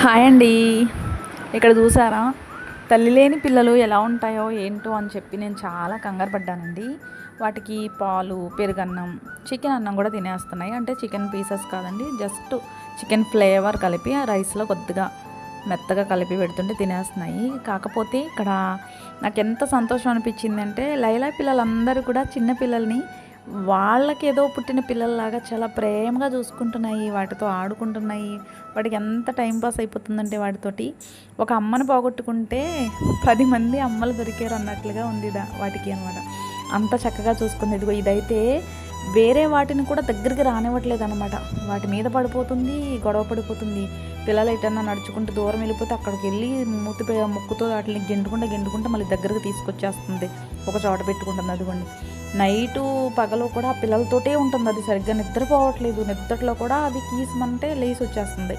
Hi అండి. ఇక్కడ చూసారా? తల్లి లేని పిల్లలు ఎలా ఉంటాయో ఏంటో అని చెప్పి నేను చాలా కంగారు పడ్డానండి. వాటికి పాలు పెరుగన్నం చికెన్ అన్నం కూడా తినేస్తున్నాయి. అంటే చికెన్ పీసెస్ కాదండి జస్ట్ చికెన్ ఫ్లేవర్ కలిపి ఆ రైస్లో కొద్దిగా మెత్తగా కలిపి పెడుతుంటే తినేస్తున్నాయి. కాకపోతే ఇక్కడ నాకు ఎంత సంతోషం అనిపించిందంటే లైలా పిల్లలందరూ కూడా చిన్న పిల్లల్ని వాళ్ళకి ఏదో పుట్టిన పిల్లల్లాగా చాలా ప్రేమగా చూసుకుంటున్నాయి వాటితో ఆడుకుంటున్నాయి వాటికి ఎంత టైం పాస్ అయిపోతుందంటే వాటితోటి ఒక అమ్మని పోగొట్టుకుంటే పది మంది అమ్మలు దొరికారు అన్నట్లుగా ఉంది వాటికి అనమాట అంత చక్కగా చూసుకుంది. ఇదిగో ఇదైతే వేరే వాటిని కూడా దగ్గరికి రానివ్వట్లేదు అనమాట వాటి మీద పడిపోతుంది గొడవ పడిపోతుంది. పిల్లలు ఎటన్నా నడుచుకుంటూ దూరం వెళ్ళిపోతే అక్కడికి వెళ్ళి మూతి ముక్కుతో వాటిని గెంటుకుంటే గెంటుకుంటే మళ్ళీ దగ్గరకు తీసుకొచ్చేస్తుంది. ఒక చోట పెట్టుకుంటుంది అదిగోండి. నైటు పగలు కూడా పిల్లలతోటే ఉంటుంది అది సరిగ్గా నిద్రపోవట్లేదు. నిద్రలో కూడా అది కీసమంటే లేచి వచ్చేస్తుంది